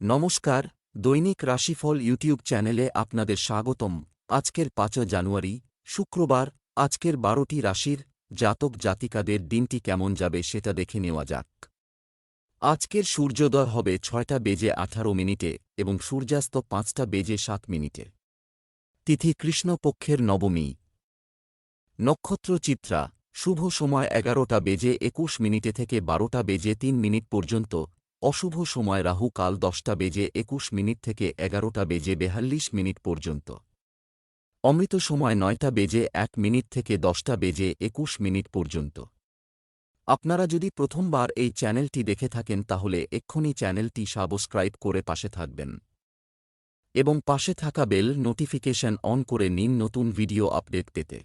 নমস্কার, দৈনিক রাশিফল ইউটিউব চ্যানেলে আপনাদের স্বাগতম। আজকের পাঁচ জানুয়ারি, শুক্রবার, আজকের বারোটি রাশির জাতক জাতিকাদের দিনটি কেমন যাবে সেটা দেখে নেওয়া যাক। আজকের সূর্যোদয় হবে ছয়টা বেজে আঠারো মিনিটে এবং সূর্যাস্ত পাঁচটা বেজে সাত মিনিটে। তিথি কৃষ্ণপক্ষের নবমী। নক্ষত্র চিত্রা, শুভ সময় এগারোটা বেজে একুশ মিনিটে থেকে বারোটা বেজে তিন মিনিট পর্যন্ত অশুভ সময় রাহু কাল দশটা বেজে একুশ মিনিট থেকে এগারোটা বেজে বেহাল্লিশ মিনিট পর্যন্ত। অমৃত সময় নয়টা বেজে এক মিনিট থেকে দশটা বেজে একুশ মিনিট পর্যন্ত। আপনারা যদি প্রথমবার এই চ্যানেলটি দেখে থাকেন তাহলে এক্ষুনি চ্যানেলটি সাবস্ক্রাইব করে পাশে থাকবেন। এবং পাশে থাকা বেল নোটিফিকেশন অন করে নিন নতুন ভিডিও আপডেট পেতে।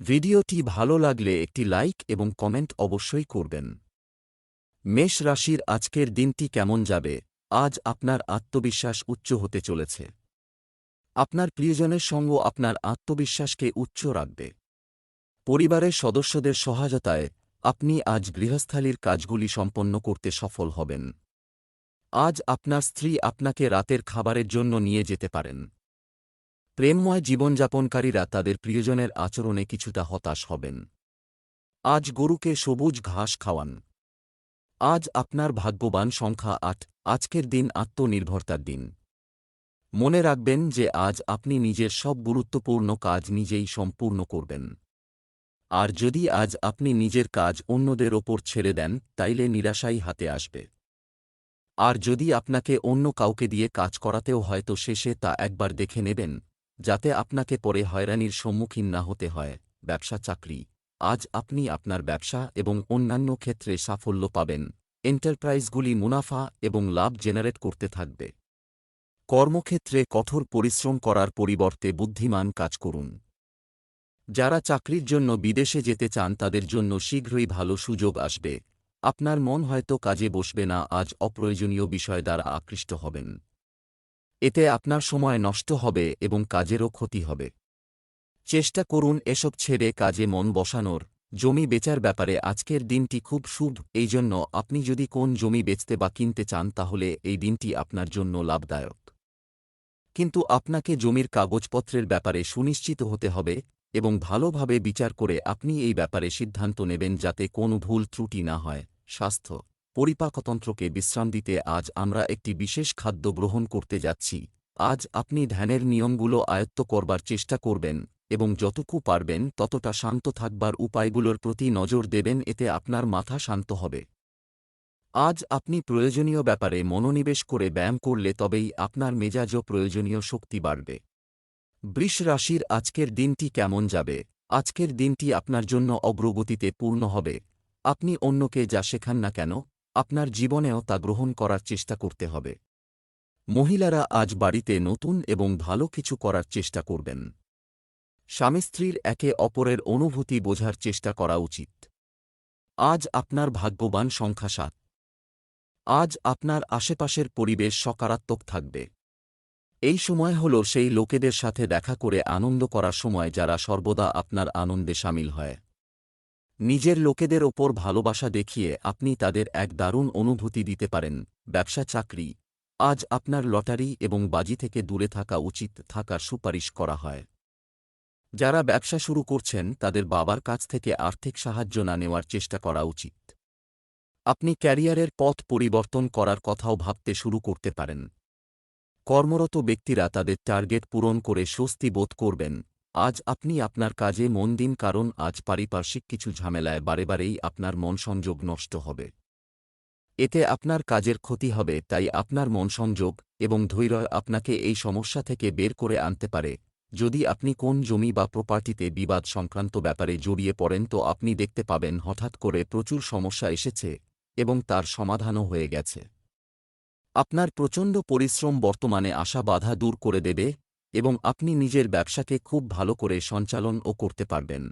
ভিডিওটি ভালো লাগলে একটি লাইক এবং কমেন্ট অবশ্যই করবেন। মেষ রাশির আজকের দিনটি কেমন যাবে? আজ আপনার আত্মবিশ্বাস উচ্চ হতে চলেছে। আপনার প্রিয়জনের সঙ্গ আপনার আত্মবিশ্বাসকে উচ্চ রাখবে। পরিবারের সদস্যদের সহায়তায় আপনি আজ গৃহস্থালির কাজগুলি সম্পন্ন করতে সফল হবেন। আজ আপনার স্ত্রী আপনাকে রাতের খাবারের জন্য নিয়ে যেতে পারেন। প্রেমময় জীবনযাপনকারীরা তাদের প্রিয়জনের আচরণে কিছুটা হতাশ হবেন। আজ গরুকে সবুজ ঘাস খাওয়ান। আজ আপনার ভাগ্যবান সংখ্যা আট, আজকের দিন আত্মনির্ভরতার দিন। মনে রাখবেন যে আজ আপনি নিজের সব গুরুত্বপূর্ণ কাজ নিজেই সম্পূর্ণ করবেন। আর যদি আজ আপনি নিজের কাজ অন্যদের ওপর ছেড়ে দেন, তাইলে নিরাশাই হাতে আসবে। আর যদি আপনাকে অন্য কাউকে দিয়ে কাজ করাতেও হয়তো শেষে তা একবার দেখে নেবেন, যাতে আপনাকে পরে হয়রানির সম্মুখীন না হতে হয় ব্যবসা চাকরি আজ আপনি আপনার ব্যবসা এবং অন্যান্য ক্ষেত্রে সাফল্য পাবেন। এন্টারপ্রাইজগুলি মুনাফা এবং লাভ জেনারেট করতে থাকবে। কর্মক্ষেত্রে কঠোর পরিশ্রম করার পরিবর্তে বুদ্ধিমান কাজ করুন। যারা চাকরির জন্য বিদেশে যেতে চান তাদের জন্য শীঘ্রই ভালো সুযোগ আসবে। আপনার মন হয়তো কাজে বসবে না, আজ অপ্রয়োজনীয় বিষয় দ্বারা আকৃষ্ট হবেন। এতে আপনার সময় নষ্ট হবে এবং কাজেরও ক্ষতি হবে। চেষ্টা করুন এসব ছেড়ে কাজে মন বসানোর। জমি বেচার ব্যাপারে আজকের দিনটি খুব শুভ এই জন্য আপনি যদি কোন জমি বেচতে বা কিনতে চান তাহলে এই দিনটি আপনার জন্য লাভদায়ক। কিন্তু আপনাকে জমির কাগজপত্রের ব্যাপারে সুনিশ্চিত হতে হবে এবং ভালোভাবে বিচার করে আপনি এই ব্যাপারে সিদ্ধান্ত নেবেন যাতে কোনো ভুল ত্রুটি না হয়। স্বাস্থ্য, পরিপাকতন্ত্রকে বিশ্রাম দিতে আজ আমরা একটি বিশেষ খাদ্য গ্রহণ করতে যাচ্ছি। আজ আপনি ধ্যানের নিয়মগুলো আয়ত্ত করবার চেষ্টা করবেন। এবং যতটুকু পারবেন ততটা শান্ত থাকবার উপায়গুলোর প্রতি নজর দেবেন, এতে আপনার মাথা শান্ত হবে। আজ আপনি প্রয়োজনীয় ব্যাপারে মনোনিবেশ করে ব্যায়াম করলে তবেই আপনার মেজাজও প্রয়োজনীয় শক্তি বাড়বে। বৃষ রাশির আজকের দিনটি কেমন যাবে? আজকের দিনটি আপনার জন্য অগ্রগতিতে পূর্ণ হবে। আপনি অন্যকে যা শেখান না কেন, আপনার জীবনেও তা গ্রহণ করার চেষ্টা করতে হবে। মহিলারা আজ বাড়িতে নতুন এবং ভালো কিছু করার চেষ্টা করবেন। স্বামী স্ত্রীর একে অপরের অনুভূতি বোঝার চেষ্টা করা উচিত। আজ আপনার ভাগ্যবান সংখ্যা সাত। আজ আপনার আশেপাশের পরিবেশ সকারাত্মক থাকবে। এই সময় হল সেই লোকেদের সাথে দেখা করে আনন্দ করার সময় যারা সর্বদা আপনার আনন্দে সামিল হয়। নিজের লোকেদের ওপর ভালোবাসা দেখিয়ে আপনি তাদের এক দারুণ অনুভূতি দিতে পারেন, ব্যবসা, চাকরি। আজ আপনার লটারি এবং বাজি থেকে দূরে থাকা উচিত থাকার সুপারিশ করা হয়। যারা ব্যবসা শুরু করছেন, তাদের বাবার কাছ থেকে আর্থিক সাহায্য না নেওয়ার চেষ্টা করা উচিত। আপনি ক্যারিয়ারের পথ পরিবর্তন করার কথাও ভাবতে শুরু করতে পারেন। কর্মরত ব্যক্তিরা তাদের টার্গেট পূরণ করে স্বস্তি বোধ করবেন। আজ আপনি আপনার কাজে মন দিন, কারণ আজ পারিপার্শ্বিক কিছু ঝামেলায় বারে বারেই আপনার মন সংযোগ নষ্ট হবে। এতে আপনার কাজের ক্ষতি হবে, তাই আপনার মন সংযোগ এবং ধৈর্য আপনাকে এই সমস্যা থেকে বের করে আনতে পারে। যদি আপনি কোন জমি বা প্রপার্টিতে বিবাদ সংক্রান্ত ব্যাপারে জড়িয়ে পড়েন, তো আপনি দেখতে পাবেন হঠাৎ করে প্রচুর সমস্যা এসেছে এবং তার সমাধানও হয়ে গেছে। আপনার প্রচণ্ড পরিশ্রম বর্তমানে আশা বাধা দূর করে দেবে এবং আপনি নিজের ব্যবসাকে খুব ভালো করে সঞ্চালন ও করতে পারবেন।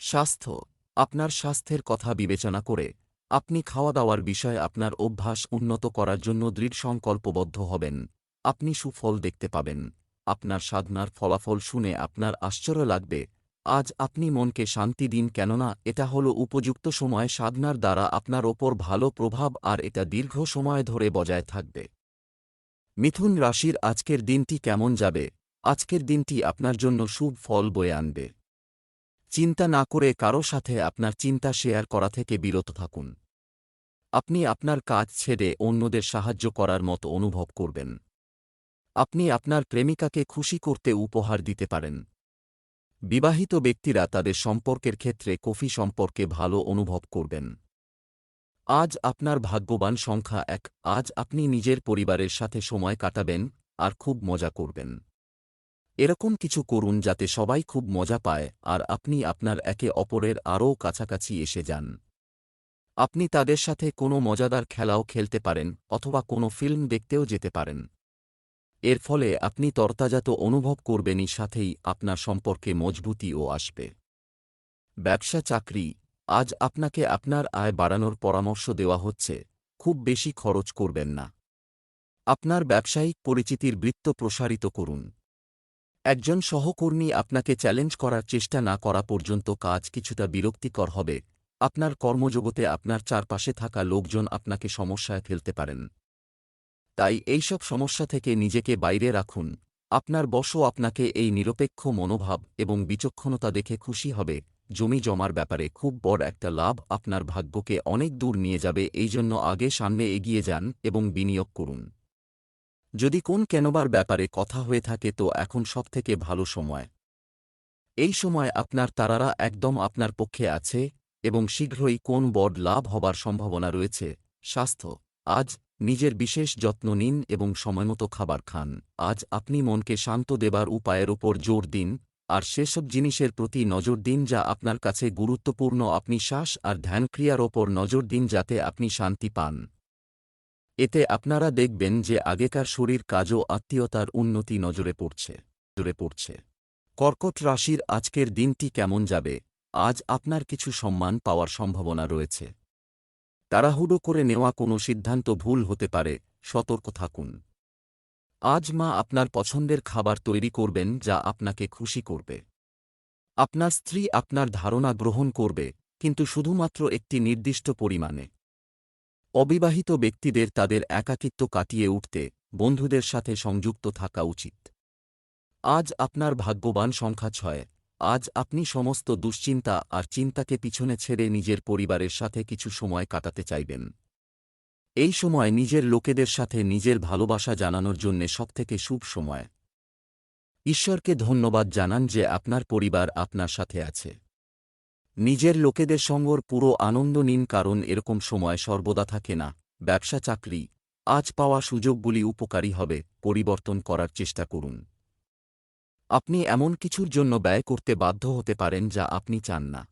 স্বাস্থ্য, আপনার স্বাস্থ্যের কথা বিবেচনা করে আপনি খাওয়া দাওয়ার বিষয়ে আপনার অভ্যাস উন্নত করার জন্য দৃঢ় সংকল্পবদ্ধ হবেন। আপনি সুফল দেখতে পাবেন। আপনার সাধনার ফলাফল শুনে আপনার আশ্চর্য লাগবে। আজ আপনি মনকে শান্তি দিন কেননা এটা হল উপযুক্ত সময় সাধনার দ্বারা আপনার ওপর ভালো প্রভাব আর এটা দীর্ঘ সময় ধরে বজায় থাকবে। মিথুন রাশির আজকের দিনটি কেমন যাবে? আজকের দিনটি আপনার জন্য শুভ ফল বয়ে আনবে। চিন্তা না করে কারও সাথে আপনার চিন্তা শেয়ার করা থেকে বিরত থাকুন। আপনি আপনার কাজ ছেড়ে অন্যদের সাহায্য করার মতো অনুভব করবেন। আপনি আপনার প্রেমিকাকে খুশি করতে উপহার দিতে পারেন। বিবাহিত ব্যক্তিরা তাদের সম্পর্কের ক্ষেত্রে কফি সম্পর্কে ভালো অনুভব করবেন। আজ আপনার ভাগ্যবান সংখ্যা এক, আজ আপনি নিজের পরিবারের সাথে সময় কাটাবেন আর খুব মজা করবেন। এরকম কিছু করুন যাতে সবাই খুব মজা পায় আর আপনি আপনার একে অপরের আরও কাছাকাছি এসে যান। আপনি তাদের সাথে কোনো মজাদার খেলাও খেলতে পারেন অথবা কোনো ফিল্ম দেখতেও যেতে পারেন। এর ফলে আপনি তরতাজাত অনুভব করবেনই সাথেই আপনার সম্পর্কে মজবুতিও আসবে। ব্যবসা চাকরি, আজ আপনাকে আপনার আয় বাড়ানোর পরামর্শ দেওয়া হচ্ছে, খুব বেশি খরচ করবেন না। আপনার ব্যবসায়িক পরিচিতির বৃত্ত প্রসারিত করুন। একজন সহকর্মী আপনাকে চ্যালেঞ্জ করার চেষ্টা না করা পর্যন্ত কাজ কিছুটা বিরক্তিকর হবে, আপনার কর্মজগতে আপনার চারপাশে থাকা লোকজন আপনাকে সমস্যায় ফেলতে পারেন। তাই এইসব সমস্যা থেকে নিজেকে বাইরে রাখুন। আপনার বশও আপনাকে এই নিরপেক্ষ মনোভাব এবং বিচক্ষণতা দেখে খুশি হবে। জমি জমার ব্যাপারে খুব বড় একটা লাভ আপনার ভাগ্যকে অনেক দূর নিয়ে যাবে, এই জন্য আগে সামনে এগিয়ে যান এবং বিনিয়োগ করুন। যদি কোন কেনবার ব্যাপারে কথা হয়ে থাকে তো এখন সবথেকে ভালো সময়। এই সময় আপনার তারারা একদম আপনার পক্ষে আছে এবং শীঘ্রই কোন বড় লাভ হবার সম্ভাবনা রয়েছে। স্বাস্থ্য, আজ নিজের বিশেষ যত্ন নিন এবং সময়মতো খাবার খান। আজ আপনি মনকে শান্ত দেবার উপায়ের ওপর জোর দিন, আর সেসব জিনিসের প্রতি নজর দিন যা আপনার কাছে গুরুত্বপূর্ণ। আপনি শ্বাস আর ধ্যানক্রিয়ার ওপর নজর দিন যাতে আপনি শান্তি পান। এতে আপনারা দেখবেন যে আগেকার শরীর কাজও আত্মীয়তার উন্নতি নজরে পড়ছে নজরে পড়ছে। কর্কট রাশির আজকের দিনটি কেমন যাবে? আজ আপনার কিছু সম্মান পাওয়ার সম্ভাবনা রয়েছে। তাড়াহুড়ো করে নেওয়া কোনো সিদ্ধান্ত ভুল হতে পারে, সতর্ক থাকুন। আজ মা আপনার পছন্দের খাবার তৈরি করবেন যা আপনাকে খুশি করবে। আপনার স্ত্রী আপনার ধারণা গ্রহণ করবে, কিন্তু শুধুমাত্র একটি নির্দিষ্ট পরিমাণে। অবিবাহিত ব্যক্তিদের তাদের একাকিত্ব কাটিয়ে উঠতে বন্ধুদের সাথে সংযুক্ত থাকা উচিত। আজ আপনার ভাগ্যবান সংখ্যা ছয়। আজ আপনি সমস্ত দুশ্চিন্তা আর চিন্তাকে পিছনে ছেড়ে নিজের পরিবারের সাথে কিছু সময় কাটাতে চাইবেন। এই সময় নিজের লোকেদের সাথে নিজের ভালোবাসা জানানোর জন্যে সবথেকে শুভ সময়। ঈশ্বরকে ধন্যবাদ জানান যে আপনার পরিবার আপনার সাথে আছে। নিজের লোকেদের সঙ্গর পুরো আনন্দ নিন কারণ এরকম সময় সর্বদা থাকে না, ব্যবসা চাকরি, আজ পাওয়া সুযোগগুলি উপকারী হবে, পরিবর্তন করার চেষ্টা করুন। আপনি এমন কিছুর জন্য ব্যয় করতে বাধ্য হতে পারেন যা আপনি চান না।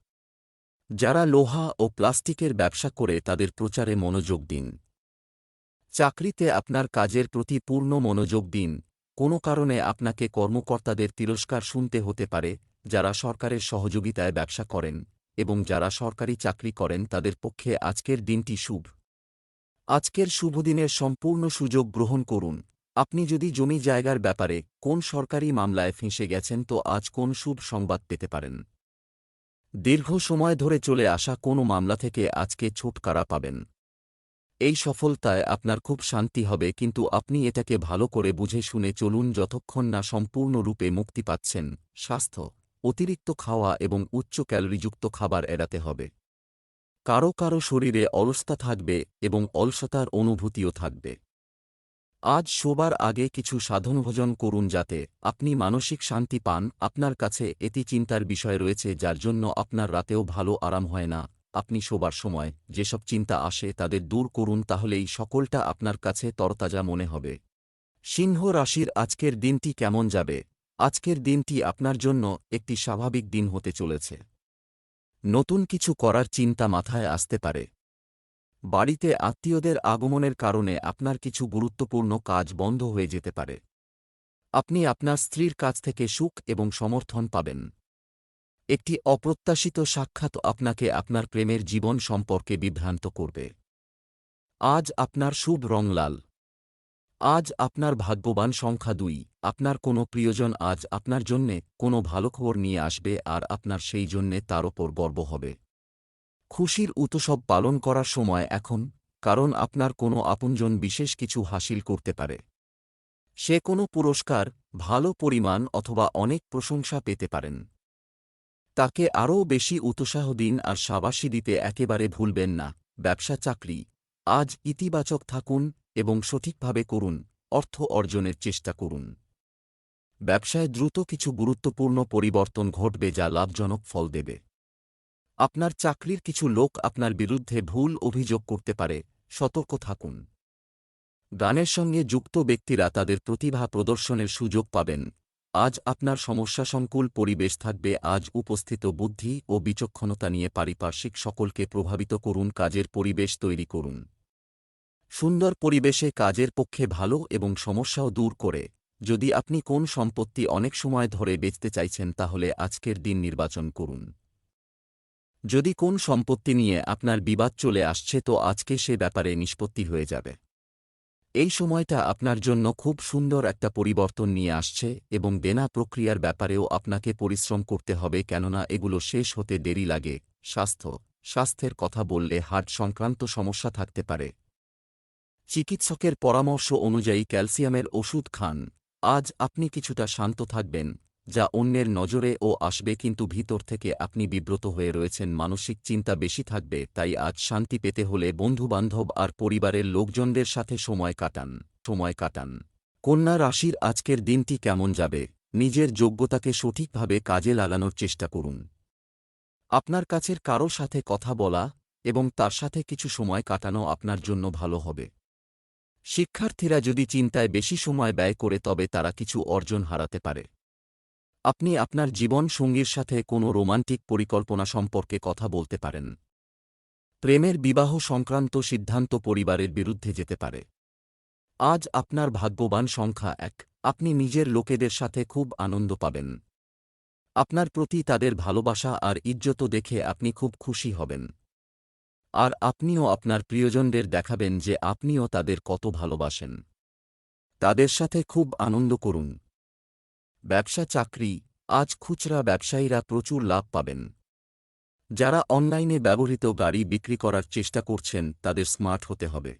যারা লোহা ও প্লাস্টিকের ব্যবসা করে তাদের প্রচারে মনোযোগ দিন। চাকরিতে আপনার কাজের প্রতি পূর্ণ মনোযোগ দিন। কোনো কারণে আপনাকে কর্মকর্তাদের তিরস্কার শুনতে হতে পারে, যারা সরকারের সহযোগিতায় ব্যবসা করেন এবং যারা সরকারি চাকরি করেন তাদের পক্ষে আজকের দিনটি শুভ। আজকের শুভদিনের সম্পূর্ণ সুযোগ গ্রহণ করুন। আপনি যদি জমি জায়গার ব্যাপারে কোন সরকারি মামলায় ফেঁসে গেছেন তো আজ কোন শুভ সংবাদ পেতে পারেন? দীর্ঘ সময় ধরে চলে আসা কোনো মামলা থেকে আজকে ছুটকারা পাবেন। এই সফলতায় আপনার খুব শান্তি হবে কিন্তু আপনি এটাকে ভালো করে বুঝে শুনে চলুন যতক্ষণ না সম্পূর্ণরূপে মুক্তি পাচ্ছেন, স্বাস্থ্য, অতিরিক্ত খাওয়া এবং উচ্চ ক্যালোরিযুক্ত খাবার এড়াতে হবে। কারও কারও শরীরে অলসতা থাকবে এবং অলসতার অনুভূতিও থাকবে। আজ শোবার আগে কিছু সাধনভোজন করুন যাতে আপনি মানসিক শান্তি পান। আপনার কাছে এটি চিন্তার বিষয় রয়েছে যার জন্য আপনার রাতেও ভালো আরাম হয় না। আপনি শোবার সময় যেসব চিন্তা আসে তাদের দূর করুন তাহলেই সকলটা আপনার কাছে তরতাজা মনে হবে। সিংহ রাশির আজকের দিনটি কেমন যাবে? আজকের দিনটি আপনার জন্য একটি স্বাভাবিক দিন হতে চলেছে। নতুন কিছু করার চিন্তা মাথায় আসতে পারে। বাড়িতে আত্মীয়দের আগমনের কারণে আপনার কিছু গুরুত্বপূর্ণ কাজ বন্ধ হয়ে যেতে পারে। আপনি আপনার স্ত্রীর কাছ থেকে সুখ এবং সমর্থন পাবেন। একটি অপ্রত্যাশিত সাক্ষাৎ আপনাকে আপনার প্রেমের জীবন সম্পর্কে বিভ্রান্ত করবে। আজ আপনার শুভ রং লাল। আজ আপনার ভাগ্যবান সংখ্যা দুই। আপনার কোনো প্রিয়জন আজ আপনার জন্যে কোনো ভালো খবর নিয়ে আসবে আর আপনার সেই জন্যে তার ওপর গর্ব হবে। খুশির উৎসব পালন করার সময় এখন, কারণ আপনার কোনো আপনজন বিশেষ কিছু হাসিল করতে পারে। সে কোনো পুরস্কার, ভালো পরিমাণ অথবা অনেক প্রশংসা পেতে পারেন। তাকে আরও বেশি উৎসাহ দিন আর সাবাসী দিতে একেবারে ভুলবেন না, ব্যবসা চাকরি। আজ ইতিবাচক থাকুন এবং সঠিকভাবে করুন, অর্থ অর্জনের চেষ্টা করুন। ব্যবসায় দ্রুত কিছু গুরুত্বপূর্ণ পরিবর্তন ঘটবে যা লাভজনক ফল দেবে। আপনার চাকরির কিছু লোক আপনার বিরুদ্ধে ভুল অভিযোগ করতে পারে, সতর্ক থাকুন। গানের সঙ্গে যুক্ত ব্যক্তিরা তাদের প্রতিভা প্রদর্শনের সুযোগ পাবেন। আজ আপনার সমস্যাসংকুল পরিবেশ থাকবে, আজ উপস্থিত বুদ্ধি ও বিচক্ষণতা নিয়ে পারিপার্শ্বিক সকলকে প্রভাবিত করুন, কাজের পরিবেশ তৈরি করুন। সুন্দর পরিবেশে কাজের পক্ষে ভালো এবং সমস্যাও দূর করে। যদি আপনি কোন সম্পত্তি অনেক সময় ধরে বেচতে চাইছেন, তাহলে আজকের দিন নির্বাচন করুন। যদি কোন সম্পত্তি নিয়ে আপনার বিবাদ চলে আসছে তো আজকে সে ব্যাপারে নিষ্পত্তি হয়ে যাবে। এই সময়টা আপনার জন্য খুব সুন্দর একটা পরিবর্তন নিয়ে আসছে এবং দেনা প্রক্রিয়ার ব্যাপারেও আপনাকে পরিশ্রম করতে হবে কেননা এগুলো শেষ হতে দেরি লাগে। স্বাস্থ্য, স্বাস্থ্যের কথা বললে হার্ট সংক্রান্ত সমস্যা থাকতে পারে। চিকিৎসকের পরামর্শ অনুযায়ী ক্যালসিয়ামের ওষুধ খান। আজ আপনি কিছুটা শান্ত থাকবেন। যা অন্যের নজরে ও আসবে কিন্তু ভিতর থেকে আপনি বিব্রত হয়ে রয়েছেন। মানসিক চিন্তা বেশি থাকবে, তাই আজ শান্তি পেতে হলে বন্ধুবান্ধব আর পরিবারের লোকজনদের সাথে সময় কাটান সময় কাটান। কন্যা রাশির আজকের দিনটি কেমন যাবে? নিজের যোগ্যতাকে সঠিকভাবে কাজে লাগানোর চেষ্টা করুন। আপনার কাছের কারও সাথে কথা বলা এবং তার সাথে কিছু সময় কাটানো আপনার জন্য ভালো হবে। শিক্ষার্থীরা যদি চিন্তায় বেশি সময় ব্যয় করে, তবে তারা কিছু অর্জন হারাতে পারে। আপনি আপনার জীবন সঙ্গীর সাথে কোনো রোমান্টিক পরিকল্পনা সম্পর্কে কথা বলতে পারেন। প্রেমের বিবাহ সংক্রান্ত সিদ্ধান্ত পরিবারের বিরুদ্ধে যেতে পারে। আজ আপনার ভাগ্যবান সংখ্যা এক, আপনি নিজের লোকেদের সাথে খুব আনন্দ পাবেন। আপনার প্রতি তাদের ভালোবাসা আর ইজ্জত দেখে আপনি খুব খুশি হবেন। আর আপনিও আপনার প্রিয়জনদের দেখাবেন যে আপনিও তাদের কত ভালোবাসেন। তাদের সাথে খুব আনন্দ করুন। ব্যবসা চাকরি, আজ খুচরা ব্যবসায়ীরা প্রচুর লাভ পাবেন। যারা অনলাইনে ব্যবহৃত গাড়ি বিক্রি করার চেষ্টা করছেন, তাদের স্মার্ট হতে হবে।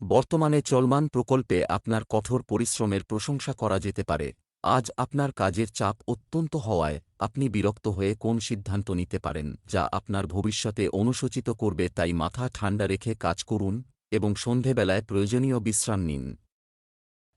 বর্তমানে চলমান প্রকল্পে আপনার কঠোর পরিশ্রমের প্রশংসা করা যেতে পারে। আজ আপনার কাজের চাপ অত্যন্ত হওয়ায় আপনি বিরক্ত হয়ে কোন সিদ্ধান্ত নিতে পারেন, যা আপনার ভবিষ্যতে অনুসূচিত করবে তাই মাথা ঠান্ডা রেখে কাজ করুন এবং সন্ধেবেলায় প্রয়োজনীয় বিশ্রাম নিন।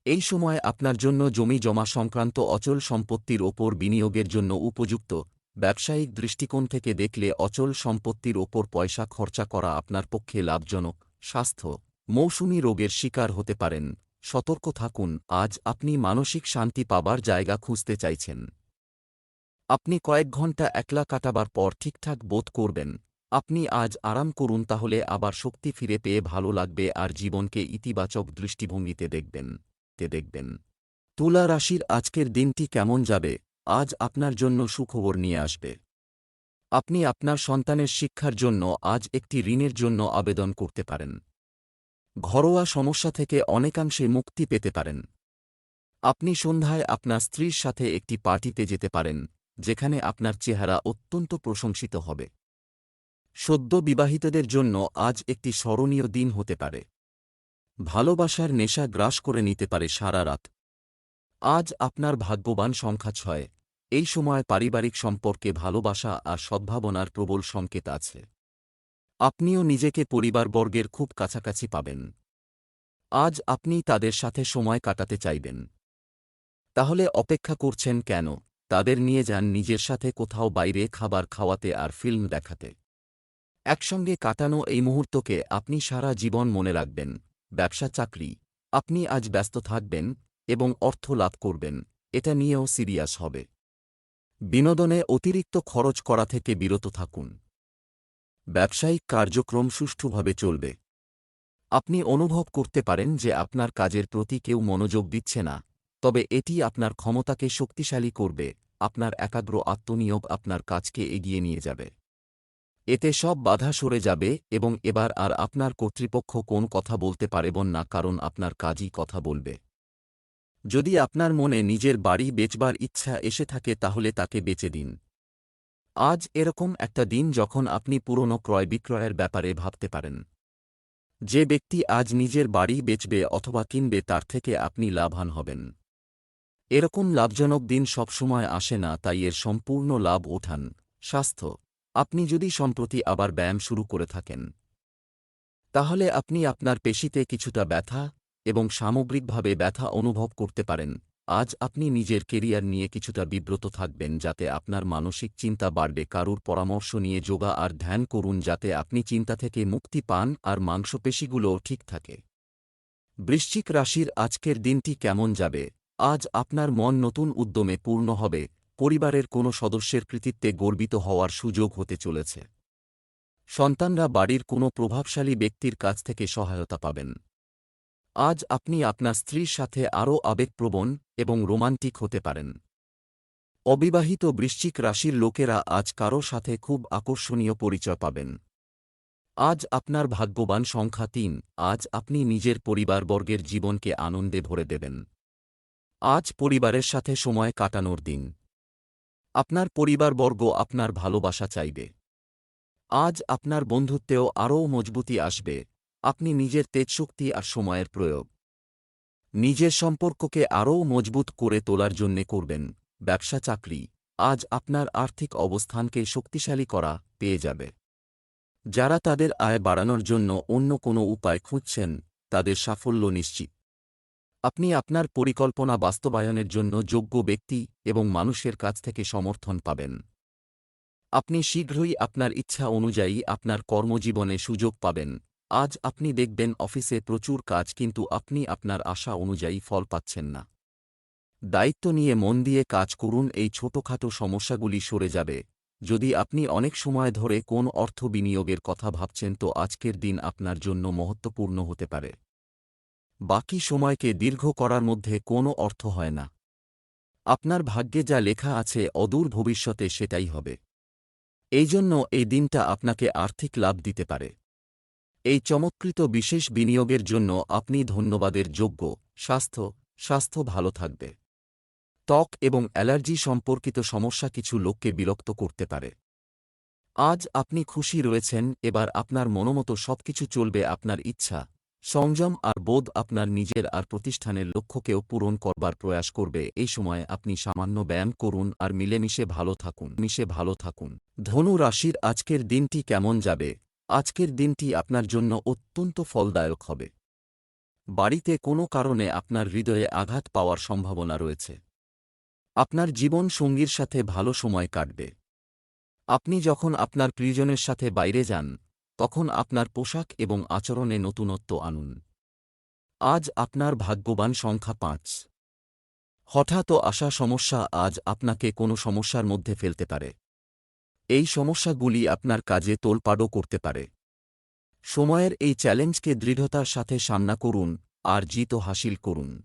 এই সময় আপনার জন্য জমি জমা সংক্রান্ত অচল সম্পত্তির ওপর বিনিয়োগের জন্য উপযুক্ত, ব্যবসায়িক দৃষ্টিকোণ থেকে দেখলে অচল সম্পত্তির ওপর পয়সা খরচা করা আপনার পক্ষে লাভজনক, স্বাস্থ্য, মৌসুমী রোগের শিকার হতে পারেন। সতর্ক থাকুন, আজ আপনি মানসিক শান্তি পাবার জায়গা খুঁজতে চাইছেন। আপনি কয়েক ঘণ্টা একলা কাটাবার পর ঠিকঠাক বোধ করবেন। আপনি আজ আরাম করুন, তাহলে আবার শক্তি ফিরে পেয়ে ভালো লাগবে আর জীবনকে ইতিবাচক দৃষ্টিভঙ্গিতে দেখবেন। তে দেখবেন। তুলা রাশির আজকের দিনটি কেমন যাবে, আজ আপনার জন্য সুখবর নিয়ে আসবে। আপনি আপনার সন্তানের শিক্ষার জন্য আজ একটি ঋণের জন্য আবেদন করতে পারেন। ঘরোয়া সমস্যা থেকে অনেকাংশে মুক্তি পেতে পারেন। আপনি সন্ধ্যায় আপনার স্ত্রীর সাথে একটি পার্টিতে যেতে পারেন, যেখানে আপনার চেহারা অত্যন্ত প্রশংসিত হবে। সদ্য বিবাহিতদের জন্য আজ একটি স্মরণীয় দিন হতে পারে। ভালোবাসার নেশা গ্রাস করে নিতে পারে সারা রাত। আজ আপনার ভাগ্যবান সংখ্যা ছয়। এই সময় পারিবারিক সম্পর্কে ভালোবাসা আর সদ্ভাবনার প্রবল সংকেত আছে। আপনিও নিজেকে পরিবারবর্গের খুব কাছাকাছি পাবেন। আজ আপনি তাদের সাথে সময় কাটাতে চাইবেন। তাহলে অপেক্ষা করছেন কেন? তাদের নিয়ে যান নিজের সাথে কোথাও বাইরে খাবার খাওয়াতে আর ফিল্ম দেখাতে। একসঙ্গে কাটানো এই মুহূর্তকে আপনি সারা জীবন মনে রাখবেন। ব্যবসা চাকরি। আপনি আজ ব্যস্ত থাকবেন এবং অর্থ লাভ করবেন। এটা নিয়েও সিরিয়াস হবে। বিনোদনে অতিরিক্ত খরচ করা থেকে বিরত থাকুন। ব্যবসায়িক কার্যক্রম সুষ্ঠুভাবে চলবে। আপনি অনুভব করতে পারেন যে আপনার কাজের প্রতি কেউ মনোযোগ দিচ্ছে না, তবে এটি আপনার ক্ষমতাকে শক্তিশালী করবে, আপনার একাগ্র আত্মনিয়োগ আপনার কাজকে এগিয়ে নিয়ে যাবে। এতে সব বাধা সরে যাবে এবং এবার আর আপনার কর্তৃপক্ষ কোন কথা বলতে পারেবন না কারণ আপনার কাজই কথা বলবে। যদি আপনার মনে নিজের বাড়ি বেচবার ইচ্ছা এসে থাকে তাহলে তাকে বেচে দিন। আজ এরকম একটা দিন যখন আপনি পুরনো ক্রয় বিক্রয়ের ব্যাপারে ভাবতে পারেন। যে ব্যক্তি আজ নিজের বাড়ি বেচবে অথবা কিনবে তার থেকে আপনি লাভান হবেন। এরকম লাভজনক দিন সবসময় আসে না তাই এর সম্পূর্ণ লাভ ওঠান। স্বাস্থ্য আপনি যদি সম্প্রতি আবার ব্যায়াম শুরু করে থাকেন, তাহলে আপনি আপনার পেশিতে কিছুটা ব্যথা এবং সামগ্রিকভাবে ব্যথা অনুভব করতে পারেন। আজ আপনি নিজের কেরিয়ার নিয়ে কিছুটা বিব্রত থাকবেন যাতে আপনার মানসিক চিন্তা বাড়বে। কারুর পরামর্শ নিয়ে যোগা আর ধ্যান করুন যাতে আপনি চিন্তা থেকে মুক্তি পান আর মাংসপেশিগুলোও ঠিক থাকে। বৃশ্চিক রাশির আজকের দিনটি কেমন যাবে? আজ আপনার মন নতুন উদ্যমে পূর্ণ হবে। পরিবারের কোনো সদস্যের কৃতিত্বে গর্বিত হওয়ার সুযোগ হতে চলেছে। সন্তানরা বাড়ির কোনো প্রভাবশালী ব্যক্তির কাছ থেকে সহায়তা পাবেন। আজ আপনি আপনার স্ত্রীর সাথে আরও আবেগপ্রবণ এবং রোমান্টিক হতে পারেন। অবিবাহিত বৃশ্চিক রাশির লোকেরা আজ কারও সাথে খুব আকর্ষণীয় পরিচয় পাবেন। আজ আপনার ভাগ্যবান সংখ্যা তিন, আজ আপনি নিজের পরিবারবর্গের জীবনকে আনন্দে ভরে দেবেন। আজ পরিবারের সাথে সময় কাটানোর দিন। আপনার পরিবারবর্গ আপনার ভালোবাসা চাইবে। আজ আপনার বন্ধুত্বেও আরও মজবুতি আসবে। আপনি নিজের তেজশক্তি আর সময়ের প্রয়োগ। নিজের সম্পর্ককে আরও মজবুত করে তোলার জন্যে করবেন। ব্যবসা, চাকরি। আজ আপনার আর্থিক অবস্থানকে শক্তিশালী করা পেয়ে যাবে। যারা তাদের আয় বাড়ানোর জন্য অন্য কোনো উপায় খুঁজছেন, তাদের সাফল্য নিশ্চিত। আপনি আপনার পরিকল্পনা বাস্তবায়নের জন্য যোগ্য ব্যক্তি এবং মানুষের কাছ থেকে সমর্থন পাবেন। আপনি শীঘ্রই আপনার ইচ্ছা অনুযায়ী আপনার কর্মজীবনে সুযোগ পাবেন। আজ আপনি দেখবেন অফিসে প্রচুর কাজ কিন্তু আপনি আপনার আশা অনুযায়ী ফল পাচ্ছেন না। দায়িত্ব নিয়ে মন দিয়ে কাজ করুন, এই ছোটখাটো সমস্যাগুলি সরে যাবে। যদি আপনি অনেক সময় ধরে কোন অর্থ বিনিয়োগের কথা ভাবছেন, তো আজকের দিন আপনার জন্য মহত্বপূর্ণ হতে পারে। বাকি সময়কে দীর্ঘ করার মধ্যে কোনো অর্থ হয় না। আপনার ভাগ্যে যা লেখা আছে অদূর ভবিষ্যতে সেটাই হবে। এই জন্য এই দিনটা আপনাকে আর্থিক লাভ দিতে পারে। এই চমৎকৃত বিশেষ বিনিয়োগের জন্য আপনি ধন্যবাদের যোগ্য, স্বাস্থ্য স্বাস্থ্য ভালো থাকবে। ত্বক এবং অ্যালার্জি সম্পর্কিত সমস্যা কিছু লোককে বিরক্ত করতে পারে। আজ আপনি খুশি রয়েছেন, এবার আপনার মনোমতো সবকিছু চলবে আপনার ইচ্ছা। সংযম আর বোধ আপনার নিজের আর প্রতিষ্ঠানের লক্ষ্যকেও পূরণ করবার প্রয়াস করবে। এই সময় আপনি সামান্য ব্যায়াম করুন আর মিলেমিশে ভালো থাকুন। মিশে ভালো থাকুন। ধনু রাশির আজকের দিনটি কেমন যাবে? আজকের দিনটি আপনার জন্য অত্যন্ত ফলদায়ক হবে। বাড়িতে কোনো কারণে আপনার হৃদয়ে আঘাত পাওয়ার সম্ভাবনা রয়েছে। আপনার জীবন সঙ্গীর সাথে ভালো সময় কাটবে। আপনি যখন আপনার প্রিয়জনের সাথে বাইরে যান তখন আপনার পোশাক এবং আচরণে নতুনত্ব আনুন। আজ আপনার ভাগ্যবান সংখ্যা পাঁচ। হঠাৎ আসা সমস্যা আজ আপনাকে কোনো সমস্যার মধ্যে ফেলতে পারে। এই সমস্যাগুলি আপনার কাজে তোলপাড়ও করতে পারে। সময়ের এই চ্যালেঞ্জকে দৃঢ়তার সাথে সামনা করুন আর জিত হাসিল করুন।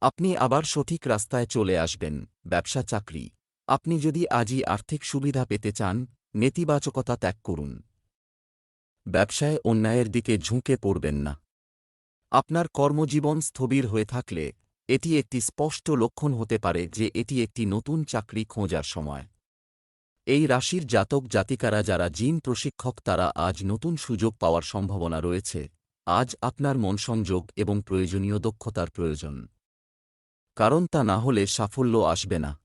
আপনি আবার সঠিক রাস্তায় চলে আসবেন, ব্যবসা, চাকরি। আপনি যদি আজই আর্থিক সুবিধা পেতে চান, নেতিবাচকতা ত্যাগ করুন। ব্যবসায় অন্যায়ের দিকে ঝুঁকে পড়বেন না। আপনার কর্মজীবন স্থবির হয়ে থাকলে এটি একটি স্পষ্ট লক্ষণ হতে পারে যে এটি একটি নতুন চাকরি খোঁজার সময়। এই রাশির জাতক জাতিকারা যারা জিন প্রশিক্ষক তারা আজ নতুন সুযোগ পাওয়ার সম্ভাবনা রয়েছে। আজ আপনার মন সংযোগ এবং প্রয়োজনীয় দক্ষতার প্রয়োজন। কারণ তা না হলে সাফল্য আসবে না।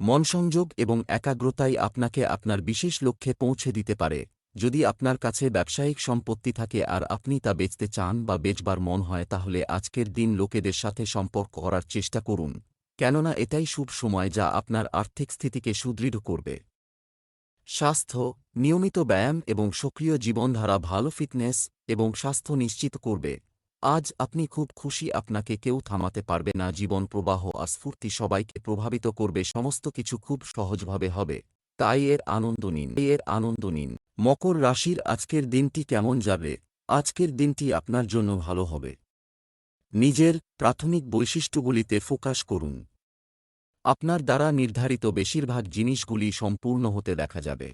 মনসংযোগ এবং একাগ্রতাই আপনাকে আপনার বিশেষ লক্ষ্যে পৌঁছে দিতে পারে। যদি আপনার কাছে ব্যবসায়িক সম্পত্তি থাকে আর আপনি তা বেচতে চান বা বেচবার মন হয় তাহলে আজকের দিন লোকেদের সাথে সম্পর্ক করার চেষ্টা করুন। কেননা এটাই শুভ সময় যা আপনার আর্থিক স্থিতিকে সুদৃঢ় করবে। স্বাস্থ্য, নিয়মিত ব্যায়াম এবং সক্রিয় জীবনধারা ভালো ফিটনেস এবং স্বাস্থ্য নিশ্চিত করবে। আজ আপনি খুব খুশি আপনাকে কেউ থামাতে পারবে না, জীবন প্রবাহ আর স্ফূর্তি সবাইকে প্রভাবিত করবে, সমস্ত কিছু খুব সহজভাবে হবে। তাই এর আনন্দ নিন। এর আনন্দ নিন। মকর রাশির আজকের দিনটি কেমন যাবে? আজকের দিনটি আপনার জন্য ভালো হবে। নিজের প্রাথমিক বৈশিষ্ট্যগুলিতে ফোকাস করুন। আপনার দ্বারা নির্ধারিত বেশিরভাগ জিনিসগুলি সম্পূর্ণ হতে দেখা যাবে।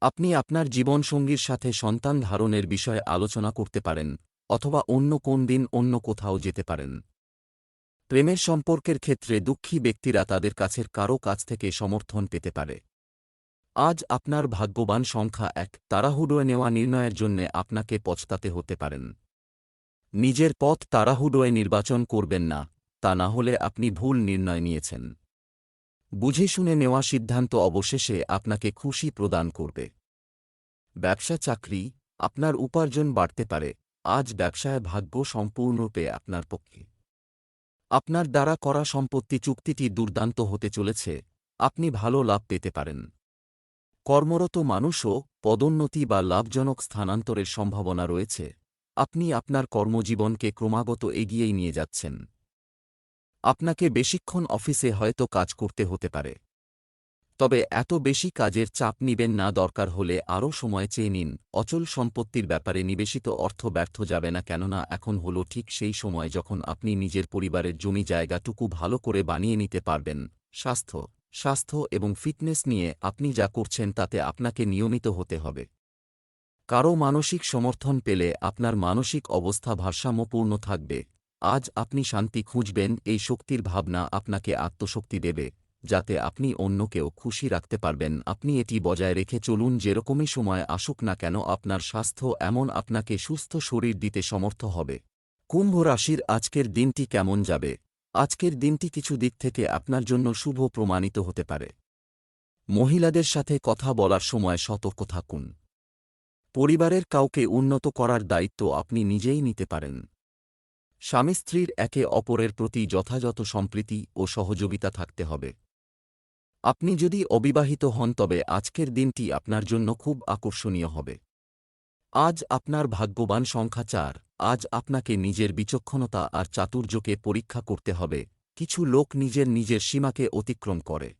আপনি আপনার জীবনসঙ্গীর সাথে সন্তান ধারণের বিষয়ে আলোচনা করতে পারেন, অথবা অন্য কোন দিন অন্য কোথাও যেতে পারেন। প্রেমের সম্পর্কের ক্ষেত্রে দুঃখী ব্যক্তিরা তাদের কাছের কারও কাছ থেকে সমর্থন পেতে পারে। আজ আপনার ভাগ্যবান সংখ্যা এক। তাড়াহুডোয় নেওয়া নির্ণয়ের জন্যে আপনাকে পছতাতে হতে পারেন। নিজের পথ তাড়াহুডোয় নির্বাচন করবেন না, তা না হলে আপনি ভুল নির্ণয় নিয়েছেন। বুঝে শুনে নেওয়া সিদ্ধান্ত অবশেষে আপনাকে খুশি প্রদান করবে। ব্যবসা চাকরি, আপনার উপার্জন বাড়তে পারে, আজ ব্যবসায় ভাগ্য সম্পূর্ণরূপে আপনার পক্ষে। আপনার দ্বারা করা সম্পত্তি চুক্তিটি দুর্দান্ত হতে চলেছে, আপনি ভালো লাভ পেতে পারেন। কর্মরত মানুষও পদোন্নতি বা লাভজনক স্থানান্তরের সম্ভাবনা রয়েছে। আপনি আপনার কর্মজীবনকে ক্রমাগত এগিয়েই নিয়ে যাচ্ছেন। আপনাকে বেশিক্ষণ অফিসে হয়তো কাজ করতে হতে পারে। তবে এত বেশি কাজের চাপ নিবেন না, দরকার হলে আরও সময় চেয়ে নিন। অচল সম্পত্তির ব্যাপারে নিবেশিত অর্থ ব্যর্থ যাবে না, কেননা এখন হল ঠিক সেই সময় যখন আপনি নিজের পরিবারের জমি জায়গাটুকু ভালো করে বানিয়ে নিতে পারবেন। স্বাস্থ্য স্বাস্থ্য এবং ফিটনেস নিয়ে আপনি যা করছেন তাতে আপনাকে নিয়মিত হতে হবে। কারও মানসিক সমর্থন পেলে আপনার মানসিক অবস্থা ভারসাম্যপূর্ণ থাকবে। আজ আপনি শান্তি খুঁজবেন, এই শক্তির ভাবনা আপনাকে আত্মশক্তি দেবে, যাতে আপনি অন্যকেও খুশি রাখতে পারবেন। আপনি এটি বজায় রেখে চলুন, যেরকমই সময় আসুক না কেন আপনার স্বাস্থ্য এমন আপনাকে সুস্থ শরীর দিতে সমর্থ হবে। কুম্ভ রাশির আজকের দিনটি কেমন যাবে? আজকের দিনটি কিছু দিক থেকে আপনার জন্য শুভ প্রমাণিত হতে পারে। মহিলাদের সাথে কথা বলার সময় সতর্ক থাকুন। পরিবারের কাউকে উন্নত করার দায়িত্ব আপনি নিজেই নিতে পারেন। স্বামী স্ত্রীর একে অপরের প্রতি যথাযথ সম্প্রীতি ও সহযোগিতা থাকতে হবে। আপনি যদি অবিবাহিত হন তবে আজকের দিনটি আপনার জন্য খুব আকর্ষণীয় হবে। আজ আপনার ভাগ্যবান সংখ্যা চার। আজ আপনাকে নিজের বিচক্ষণতা আর চাতুর্যকে পরীক্ষা করতে হবে। কিছু লোক নিজের নিজের সীমাকে অতিক্রম করে।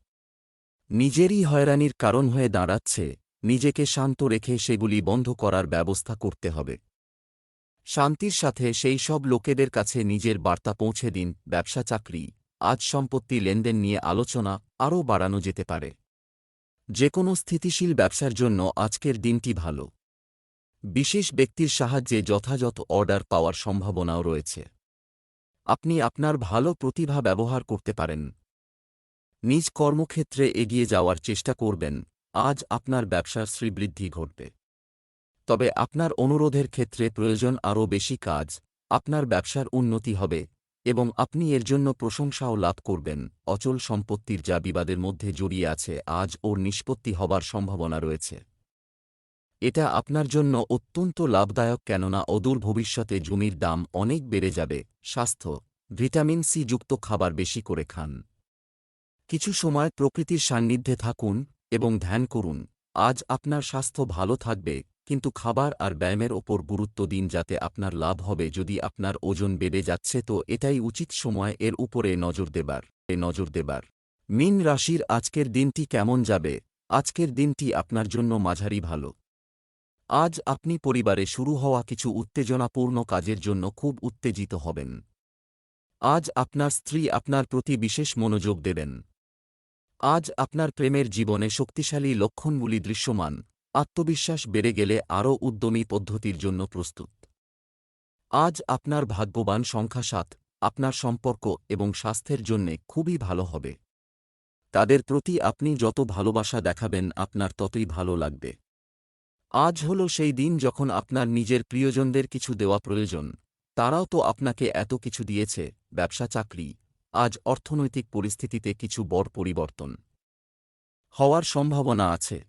নিজেরই হয়রানির কারণ হয়ে দাঁড়াচ্ছে। নিজেকে শান্ত রেখে সেগুলি বন্ধ করার ব্যবস্থা করতে হবে। শান্তির সাথে সেই সব লোকেদের কাছে নিজের বার্তা পৌঁছে দিন, ব্যবসা চাকরি, আজ সম্পত্তি লেনদেন নিয়ে আলোচনা আরও বাড়ানো যেতে পারে। যে কোনো স্থিতিশীল ব্যবসার জন্য আজকের দিনটি ভালো। বিশেষ ব্যক্তির সাহায্যে যথাযথ অর্ডার পাওয়ার সম্ভাবনাও রয়েছে। আপনি আপনার ভালো প্রতিভা ব্যবহার করতে পারেন। নিজ কর্মক্ষেত্রে এগিয়ে যাওয়ার চেষ্টা করবেন। আজ আপনার ব্যবসার শ্রীবৃদ্ধি ঘটবে। তবে আপনার অনুরোধের ক্ষেত্রে প্রয়োজন আরও বেশি কাজ, আপনার ব্যবসার উন্নতি হবে এবং আপনি এর জন্য প্রশংসাও লাভ করবেন। অচল সম্পত্তির যা বিবাদের মধ্যে জড়িয়ে আছে, আজ ওর নিষ্পত্তি হবার সম্ভাবনা রয়েছে। এটা আপনার জন্য অত্যন্ত লাভদায়ক কেননা অদূর ভবিষ্যতে জমির দাম অনেক বেড়ে যাবে। স্বাস্থ্য, ভিটামিন সি যুক্ত খাবার বেশি করে খান। কিছু সময় প্রকৃতির সান্নিধ্যে থাকুন এবং ধ্যান করুন। আজ আপনার স্বাস্থ্য ভালো থাকবে, কিন্তু খাবার আর ব্যায়ামের ওপর গুরুত্ব দিন যাতে আপনার লাভ হবে। যদি আপনার ওজন বেড়ে যাচ্ছে তো এটাই উচিত সময় এর উপরে নজর দেবার, এ নজর দেবার। মিন রাশির আজকের দিনটি কেমন যাবে? আজকের দিনটি আপনার জন্য মাঝারি ভালো। আজ আপনি পরিবারে শুরু হওয়া কিছু উত্তেজনাপূর্ণ কাজের জন্য খুব উত্তেজিত হবেন। আজ আপনার স্ত্রী আপনার প্রতি বিশেষ মনোযোগ দেবেন। আজ আপনার প্রেমের জীবনে শক্তিশালী লক্ষণগুলি দৃশ্যমান, আত্মবিশ্বাস বেড়ে গেলে আরও উদ্যমী পদ্ধতির জন্য প্রস্তুত। আজ আপনার ভাগ্যবান সংখ্যা সাত, আপনার সম্পর্ক এবং স্বাস্থ্যের জন্যে খুবই ভালো হবে। তাদের প্রতি আপনি যত ভালোবাসা দেখাবেন, আপনার ততই ভালো লাগবে। আজ হল সেই দিন যখন আপনার নিজের প্রিয়জনদের কিছু দেওয়া প্রয়োজন। তারাও তো আপনাকে এত কিছু দিয়েছে, ব্যবসা, চাকরি। আজ অর্থনৈতিক পরিস্থিতিতে কিছু বড় পরিবর্তন হওয়ার সম্ভাবনা আছে।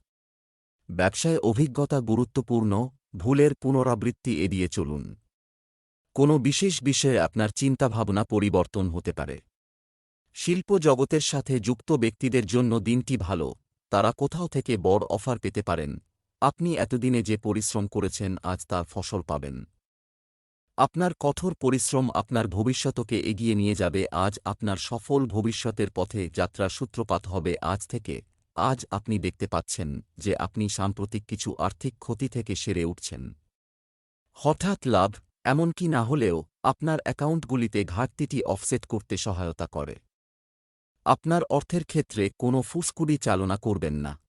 ব্যবসায় অভিজ্ঞতা গুরুত্বপূর্ণ, ভুলের পুনরাবৃত্তি এড়িয়ে চলুন। কোনো বিশেষ বিষয়ে আপনার চিন্তাভাবনা পরিবর্তন হতে পারে। শিল্প জগতের সাথে যুক্ত ব্যক্তিদের জন্য দিনটি ভালো। তারা কোথাও থেকে বড় অফার পেতে পারেন। আপনি এতদিনে যে পরিশ্রম করেছেন, আজ তার ফসল পাবেন। আপনার কঠোর পরিশ্রম আপনার ভবিষ্যতকে এগিয়ে নিয়ে যাবে, আজ আপনার সফল ভবিষ্যতের পথে যাত্রার সূত্রপাত হবে, আজ থেকে, আজ আপনি দেখতে পাচ্ছেন যে আপনি সাম্প্রতিক কিছু আর্থিক ক্ষতি থেকে সেরে উঠছেন। হঠাৎ লাভ এমনকি না হলেও, আপনার অ্যাকাউন্টগুলিতে ঘাটতিটি অফসেট করতে সহায়তা করে। আপনার অর্থের ক্ষেত্রে কোনো ফুসকুড়ি চালনা করবেন না।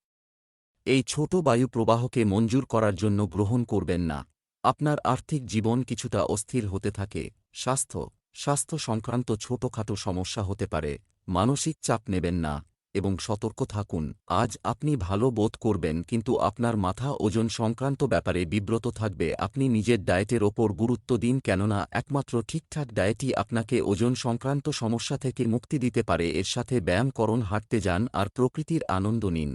এই ছোট বায়ু প্রবাহকে মঞ্জুর করার জন্য গ্রহণ করবেন না। আপনার আর্থিক জীবন কিছুটা অস্থির হতে থাকে। স্বাস্থ্য স্বাস্থ্য সংক্রান্ত ছোটখাটো সমস্যা হতে পারে। মানসিক চাপ নেবেন না এবং সতর্ক থাকুন। আজ আপনি ভালো বোধ করবেন কিন্তু আপনার মাথা ওজন সংক্রান্ত ব্যাপারে বিব্রত থাকবে। আপনি নিজের ডায়েটের ওপর গুরুত্ব দিন কেননা একমাত্র ঠিকঠাক ডায়েটই আপনাকে ওজন সংক্রান্ত সমস্যা থেকে মুক্তি দিতে পারে। এর সাথে ব্যায়াম করুন, হাঁটতে যান আর প্রকৃতির আনন্দ নিন।